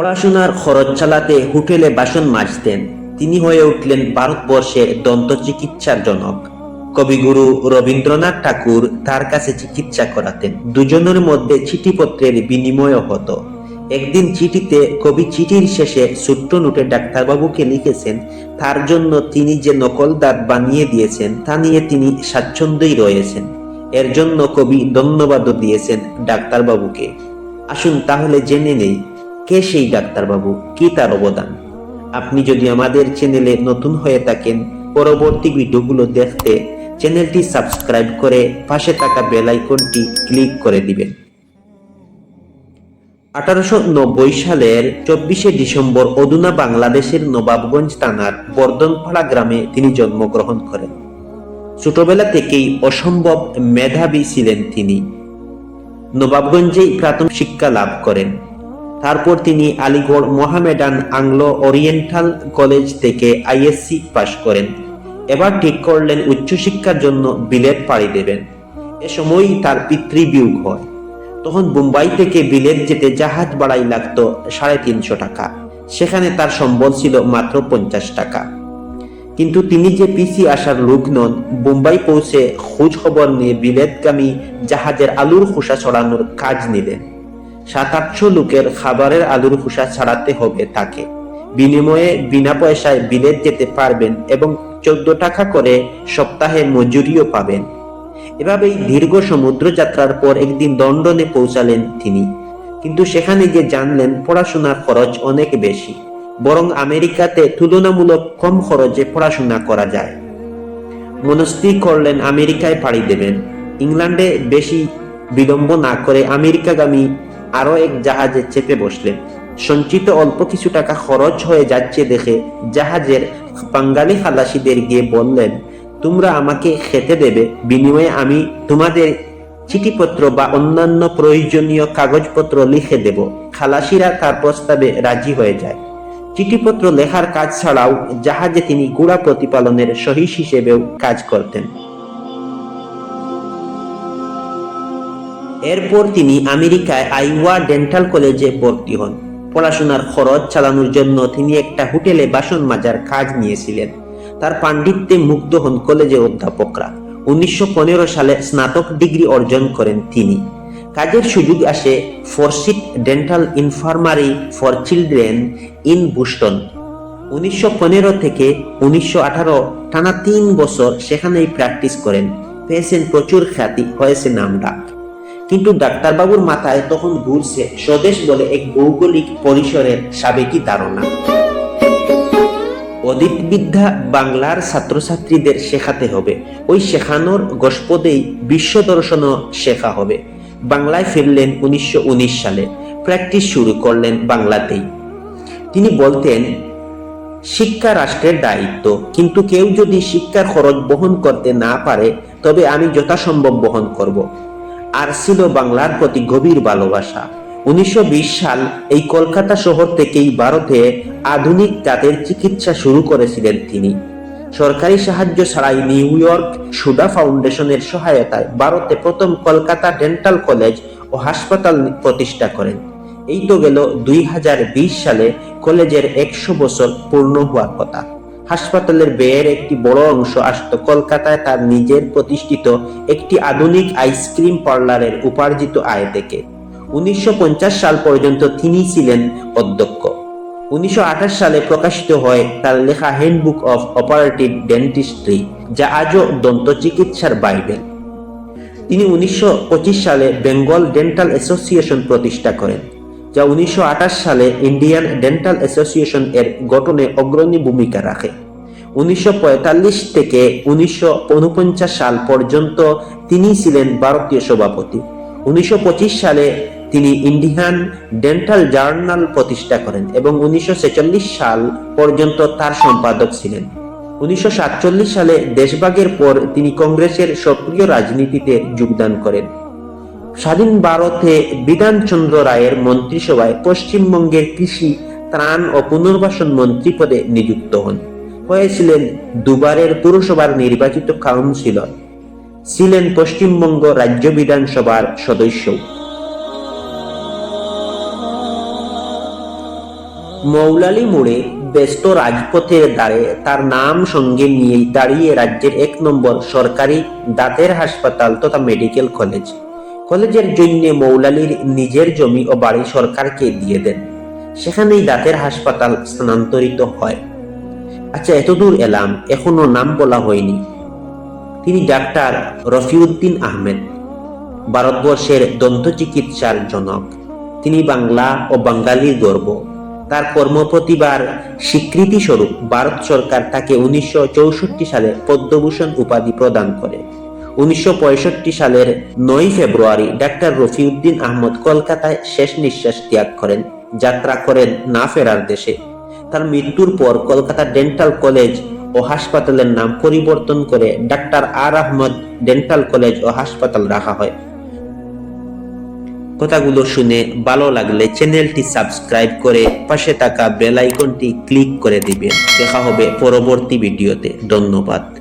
পড়াশোনার খরচ চালাতে হোটেলে বাসন মাজতেন। তিনি হয়ে উঠলেন ভারতবর্ষের দন্ত চিকিৎসার জনক কবিগুরু রবীন্দ্রনাথ ঠাকুর তার কাছে চিকিৎসা করাতেন। দুজনের মধ্যে চিঠিপত্রের বিনিময় হতো। একদিন চিঠিতে কবি চিঠির শেষে ছোট্ট নোটে ডাক্তারবাবুকে লিখেছেন, তার জন্য তিনি যে নকল দাঁত বানিয়ে দিয়েছেন, তা নিয়ে তিনি স্বাচ্ছন্দ্যই রয়েছেন। এর জন্য কবি ধন্যবাদও দিয়েছেন ডাক্তারবাবুকে। আসুন তাহলে জেনে নেই কে সেই ডাক্তারবাবু? কি তার অবদান? আপনি যদি আমাদের চ্যানেলে নতুন হয়ে থাকেন, পরবর্তী ভিডিওগুলো দেখতে চ্যানেলটি সাবস্ক্রাইব করে পাশে থাকা বেল আইকনটি ক্লিক করে দিবেন। আঠারোশো নব্বই সালের চব্বিশে ডিসেম্বর অদুনা বাংলাদেশের নবাবগঞ্জ থানার বর্ধনপাড়া গ্রামে তিনি জন্মগ্রহণ করেন। ছোটবেলা থেকেই অসম্ভব মেধাবী ছিলেন তিনি। নবাবগঞ্জেই প্রাথমিক শিক্ষা লাভ করেন। তারপর তিনি Aligarh Mohammedan Anglo Oriental College থেকে আইএসসি পাশ করেন। এবার ঠিক করলেন উচ্চশিক্ষার জন্য বিলেত পাড়ি দেবেন। এ সময়ই তার পিতৃবিয়োগ হয়। তখন মুম্বাই থেকে বিলেত যেতে জাহাজ ভাড়াই লাগত সাড়ে তিনশো টাকা। সেখানে তার সম্বল ছিল মাত্র পঞ্চাশ টাকা। কিন্তু তিনি যে পিসি আসার লোক নন, মুম্বাই পৌঁছে খোঁজ খবর নিয়ে বিলেতগামী জাহাজের আলুর খোসা ছড়ানোর কাজ নিলেন। সাত আটশো লোকের খাবারের আলুর খোসা ছাড়াতে হবে তাকে। বিনিময়ে বিনা পয়সায় বিলেত যেতে পারবেন এবং চোদ্দ টাকা করে সপ্তাহে মজুরিও পাবেন। এভাবেই দীর্ঘ সমুদ্র যাত্রার পর একদিন লন্ডনে পৌঁছালেন তিনি। কিন্তু সেখানে যে জানলেন, পড়াশোনার খরচ অনেক বেশি, বরং আমেরিকাতে তুলনামূলক কম খরচে পড়াশোনা করা যায়। মনস্থির করলেন, আমেরিকায় পাড়ি দেবেন। ইংল্যান্ডে বেশি বিলম্ব না করে আমেরিকাগামী আরও এক জাহাজে চেপে বসলেন। সঞ্চিত অল্প কিছু টাকা খরচ হয়ে যাচ্ছে দেখে জাহাজের বাঙ্গালি খালাসিদের গিয়ে বললেন, তোমরা আমাকে খেতে দেবে। বিনিময়ে আমি তোমাদের চিঠিপত্র বা অন্যান্য প্রয়োজনীয় কাগজপত্র লিখে দেব খালাসিরা তার প্রস্তাবে রাজি হয়ে যায়। চিঠিপত্র লেখার কাজ ছাড়াও জাহাজে তিনি গুড়া প্রতিপালনের সহিস হিসেবেও কাজ করতেন। এরপর তিনি আমেরিকায় আইওয়া ডেন্টাল কলেজে ভর্তি হন। পড়াশোনার খরচ চালানোর জন্য তিনি একটা হোটেলে বাসন মাজার কাজ নিয়েছিলেন। তার পাণ্ডিত্যে মুগ্ধ হন কলেজের অধ্যাপকরা। উনিশশো পনেরো সালে স্নাতক ডিগ্রি অর্জন করেন তিনি। কাজের সুযোগ আসে Forsyth Dental Infirmary for Children in Boston. উনিশশো পনেরো থেকে উনিশশো আঠারো টানা তিন বছর সেখানেই প্র্যাকটিস করেন। পেয়েছেন প্রচুর খ্যাতি, হয়েছে নাম ডাক কিন্তু ডাক্তারবাবুর মাথায় তখন ঘুরছে স্বদেশ বলে এক ভৌগোলিক পরিসরের সাবেকি ধারণা। অদিত বিদ্যা বাংলার ছাত্রছাত্রীদের শেখাতে হবে। ওই শেখানোর গসপদেই বিশ্ব দর্শনও শেখা হবে। বাংলায় ফিরলেন উনিশশো উনিশ সালে। প্র্যাকটিস শুরু করলেন বাংলাতেই। তিনি বলতেন, শিক্ষা রাষ্ট্রের দায়িত্ব। কিন্তু কেউ যদি শিক্ষার খরচ বহন করতে না পারে, তবে আমি যথাসম্ভব বহন করব। আর ছিল বাংলার প্রতি গভীর ভালোবাসা। উনিশশো বিশ সাল এই কলকাতা শহর থেকেই ভারতে আধুনিক দাঁতের চিকিৎসা শুরু করেছিলেন তিনি। সরকারি সাহায্য ছাড়াই নিউ ইয়র্ক সুডা ফাউন্ডেশনের সহায়তায় ভারতে প্রথম কলকাতা ডেন্টাল কলেজ ও হাসপাতাল প্রতিষ্ঠা করেন। এই তো গেল দুই হাজার বিশ সালে কলেজের একশো বছর পূর্ণ হওয়ার কথা। হাসপাতালের ব্যয়ের একটি বড় অংশ আসত কলকাতায় তার নিজের প্রতিষ্ঠিত একটি আধুনিক আইসক্রিম পার্লারের উপার্জিত আয় থেকে উনিশশো পঞ্চাশ সাল পর্যন্ত তিনি ছিলেন অধ্যক্ষ। উনিশশো আঠাশ সালে প্রকাশিত হয় তার লেখা হ্যান্ডবুক অফ অপারেটিভ ডেন্টিস্ট্রি যা আজও দন্ত চিকিৎসার বাইবেল তিনি উনিশশো পঁচিশ সালে বেঙ্গল ডেন্টাল অ্যাসোসিয়েশন প্রতিষ্ঠা করেন। যা উনিশশো সালে ইন্ডিয়ান ডেন্টাল অ্যাসোসিয়েশন এর গঠনে অগ্রণী ভূমিকা রাখে। উনিশশো থেকে উনিশশো উনপঞ্চাশ সাল পর্যন্ত তিনি ছিলেন ভারতীয় সভাপতি। উনিশশো পঁচিশ সালে তিনি ইন্ডিয়ান ডেন্টাল জার্নাল প্রতিষ্ঠা করেন এবং উনিশশো ছেচল্লিশ সাল পর্যন্ত তার সম্পাদক ছিলেন। উনিশশো সাতচল্লিশ সালে দেশভাগের পর তিনি কংগ্রেসের সক্রিয় রাজনীতিতে যোগদান করেন। স্বাধীন ভারতে বিধানচন্দ্র রায়ের মন্ত্রিসভায় পশ্চিমবঙ্গের কৃষি, ত্রাণ ও পুনর্বাসন মন্ত্রী পদে নিযুক্ত হন। হয়েছিলেন দুবারের পুরসভার নির্বাচিত কাউন্সিলর। ছিলেন পশ্চিমবঙ্গ রাজ্য বিধানসভার সদস্য। মৌলালি মোড়ে ব্যস্ত রাজপথের দ্বারে তার নাম সঙ্গে নিয়ে দাঁড়িয়ে রাজ্যের এক নম্বর সরকারি দাঁতের হাসপাতাল তথা মেডিকেল কলেজ। কলেজের জন্য মৌলালির নিজের জমি ও বাড়ি সরকারকে দিয়ে দেন। সেখানেই দাঁতের হাসপাতাল স্থানান্তরিত হয়। আচ্ছা এতদূর এলাম, এখনও নাম বলা হয়নি। তিনি ডাক্তার রফিউদ্দিন আহমেদ, ভারতবর্ষের দন্ত চিকিৎসার জনক। তিনি বাংলা ও বাঙালির গর্ব। তার কর্মপ্রতিভার স্বীকৃতিস্বরূপ ভারত সরকার তাকে উনিশশো চৌষট্টি সালে পদ্মভূষণ উপাধি প্রদান করে। উনিশশো পঁয়ষট্টি সালের নয় ফেব্রুয়ারি ডাক্তার রফিউদ্দিন আহমদ কলকাতায় শেষ নিঃশ্বাস ত্যাগ করেন, যাত্রা করেন না ফেরার দেশে। তার মৃত্যুর পর কলকাতা ডেন্টাল কলেজ ও হাসপাতালের নাম পরিবর্তন করে ডাক্তার আর আহমদ ডেন্টাল কলেজ ও হাসপাতাল রাখা হয়। কথাগুলো শুনে ভালো লাগলে চ্যানেলটি সাবস্ক্রাইব করে পাশে থাকা বেল আইকনটি ক্লিক করে দিবেন। দেখা হবে পরবর্তী ভিডিওতে। ধন্যবাদ।